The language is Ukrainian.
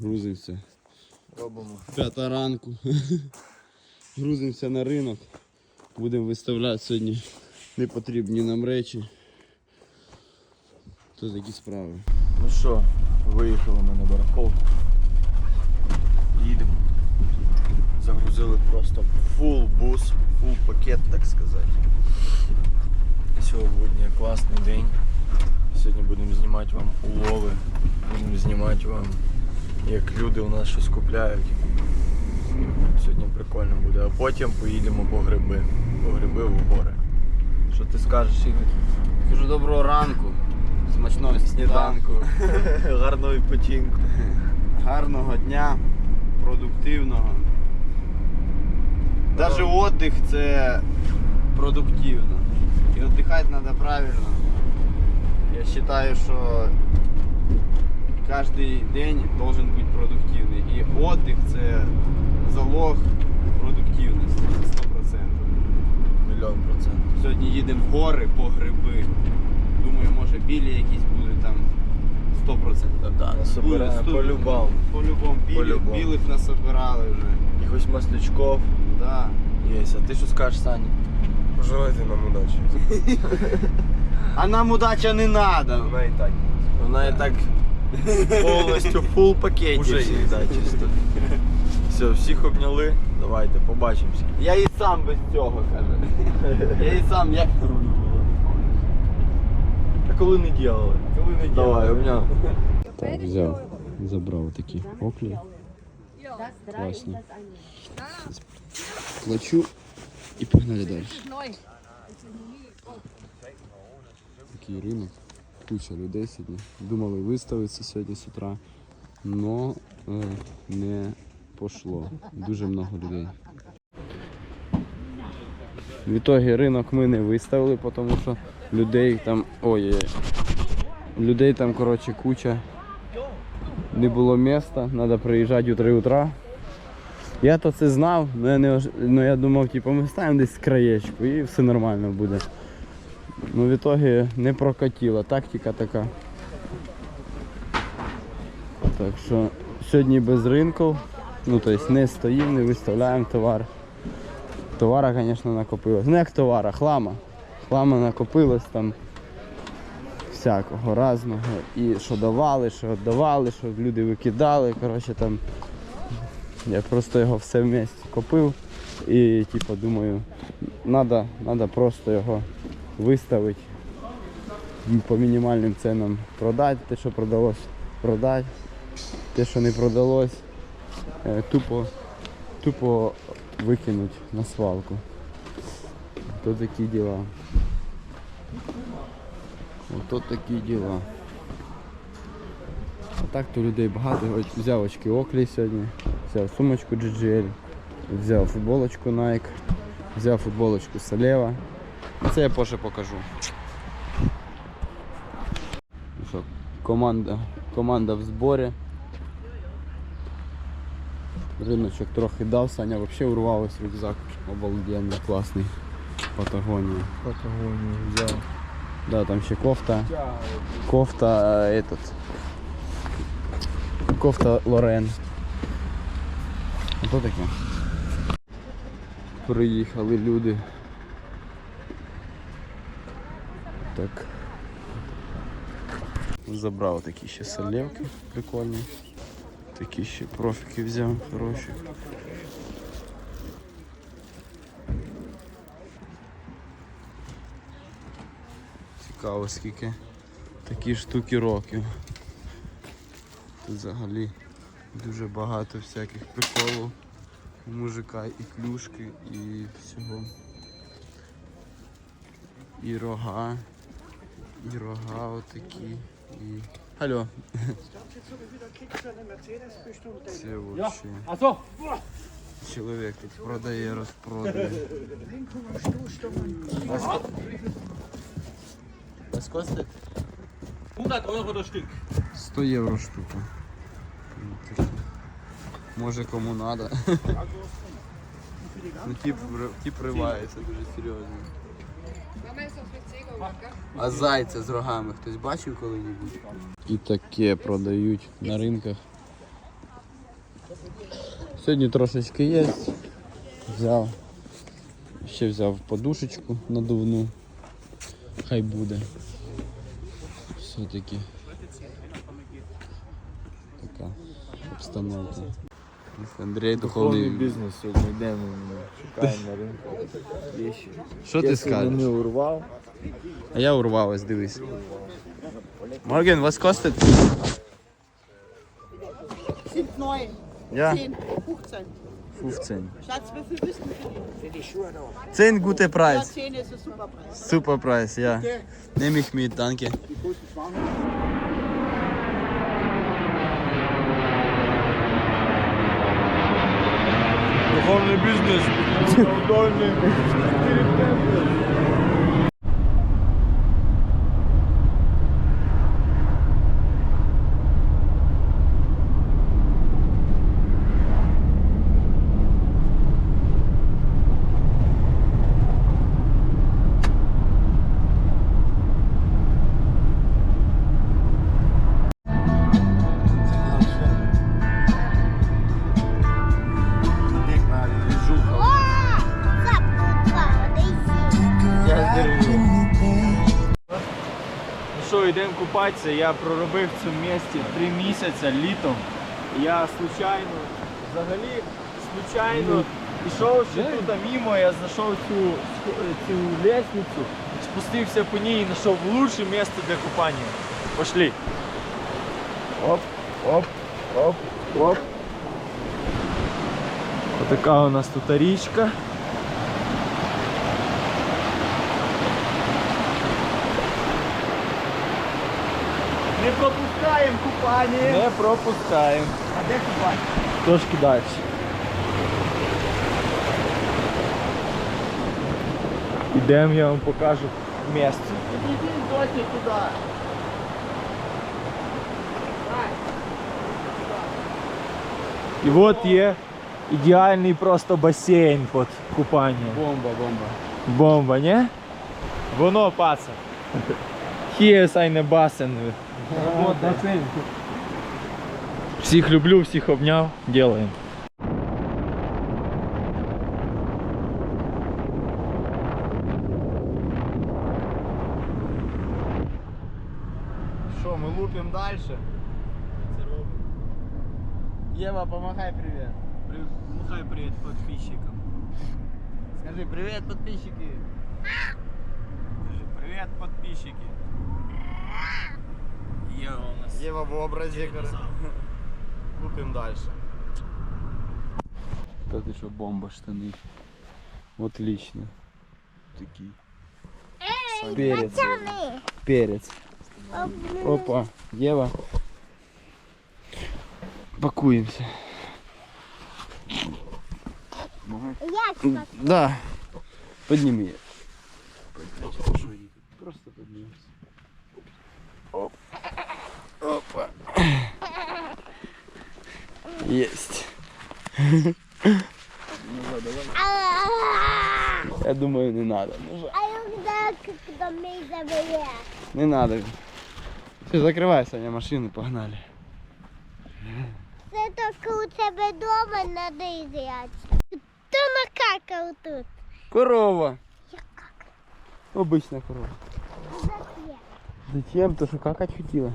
грузимося. Робимо. П'ята ранку. Грузимося на ринок. Будемо виставляти сьогодні непотрібні нам речі. То такі справи. Ну що, виїхали ми на барахолку. Їдемо. Загрузили просто фул бус, фул пакет, так сказати. Сьогодні класний день. Сьогодні будемо знімати вам улови, будемо знімати вам, як люди у нас щось купляють. Сьогодні прикольно буде. А потім поїдемо по гриби. По гриби в гори. Що ти скажеш, Ігор? Кажу доброго ранку. Смачного Сніданку. Гарного відпочинку. Гарного дня, продуктивного. Даже отдих це продуктивно. І віддихати треба правильно. Я вважаю, що кожен день должен бути продуктивний. І отдих це залог продуктивності. Це 100%. Мільйон процентів. Сьогодні їдемо в гори по гриби. Думаю, може білі якісь будуть там 100%. Да, насобираємо по-любому. По-любому. Білі, По-любому. білих насобирали вже. Якихось маслячков Да. є. А ти що скажеш, Саня? Пожелайте нам удачи. А нам удача не треба. Вона і так. Вона і так повністю фул пакеті. Уже є. да, чисто. Все, всіх обняли. Давайте, побачимося. Я і сам без цього каже. Я і сам як не роблю. А коли не ділили? Коли не Давай, обняв. Так, взяв, забрав такі оклі. Класні. Плачу і погнали далі. Такий ринок, куча людей сьогодні. Думали виставитися сьогодні з утра, але не пошло. Дуже много людей. В ітогі ринок ми не виставили, тому що людей там. Ой, людей там коротше куча. Не було міста, треба приїжджати у 3 утра. Я то це знав, але я, не, ну, я думав, типу, ми ставимо десь краєчку і все нормально буде. Ну в ітогі не прокатило, тактика така. Так що сьогодні без ринків, ну тобто не стоїмо, не виставляємо товар. Товара, звісно, накопилось. Ну як товара, хлама. Хлама накопилось там всякого разного. І що давали, що віддавали, що люди викидали. Коротше там я просто його все вместе купив і типу думаю, треба просто його виставити по мінімальним ценам продати, те, що продалось, продати. Те, що не продалось, е, тупо, тупо викинуть на свалку. То такі діла. Ото такі діла. А так то людей багато. Ось Взяв очки Оклі сьогодні, взяв сумочку GGL, взяв футболочку Nike, взяв футболочку Салева. Це я позже покажу. Ну Що, команда, команда в зборі. Риночок трохи дав, Саня взагалі урвалась рюкзак. Обалденно, класний. Патагонія. Патагонію взяв. Да, там ще кофта. Кофта э, этот. Кофта Лорен. Ото таке. Приїхали люди. Так. Забрав такі ще салівки прикольні. Такі ще профіки взяв хороші. Цікаво скільки такі штуки років. Тут взагалі дуже багато всяких приколів мужика і клюшки, і всього. І рога, і рога отакі, і. Алло. Це вообще. Чоловік тут продає, розпродає. А скільки? 100 Euro das Stück. 100 євро штука. Ну, таке. Може кому надо. ну тип, ри- тип ривається дуже серйозно. А зайця з рогами хтось бачив коли-небудь? І таке продають на ринках. Сьогодні трошечки є. Взяв. Ще взяв подушечку надувну. Хай буде. Все-таки. Така обстановка. Андрій духовний. бізнес сьогодні йдемо, шукаємо на ринку вещи. Що ти скажеш? не урвав. А я урвалась, дивись. Морген, was kostet? Sind neun. Ja, Zehn. 15. 15. Schatz, wie viel wissen Sie? 10 gute Ja, Preis. 10 ist ein super Preis. Super Preis, ja. Nehme ich mit, danke. Духовний бізнес. Духовний. Ну йдемо купатися. Я проробив в цьому місці три місяці літом. Я случайно, взагалі, случайно пішов ще тут мимо, я знайшов цю, цю лестницю, спустився по ній і знайшов лучше місце для купання. Пошли. Оп, оп, оп, оп. Отака у нас тут річка. пропускаємо купання. Не пропускаємо. А де купання? Трошки далі. Ідемо, я вам покажу місце. Ідіть досі туди. І от є ідеальний просто басейн під купанням. Бомба, бомба. Бомба, не? Воно пацан. Hier ist eine Basen. Всіх люблю, всіх обняв. Делаем. Що, ми лупимо далі? Єва, помахай привіт. Махай привіт підписчикам. Скажи привіт, підписчики. Привіт, підписчики. Єва у нас. Єва в образі. Лупимо далі. Та ти що, бомба штани. Отлично. Такий. Перець. Перець. Опа, Єва. Пакуємося. Да. Подніми її. Просто поднимемся. Есть. Я думаю, не надо. ножа. А я когда мы заберем. Не надо. Все, закривай, Саня, машину, погнали. Це тільки у тебе вдома надо ізяти. Хто накакав тут? Корова. Обычная корова. Зачем? Зачем? То що какать хотіла.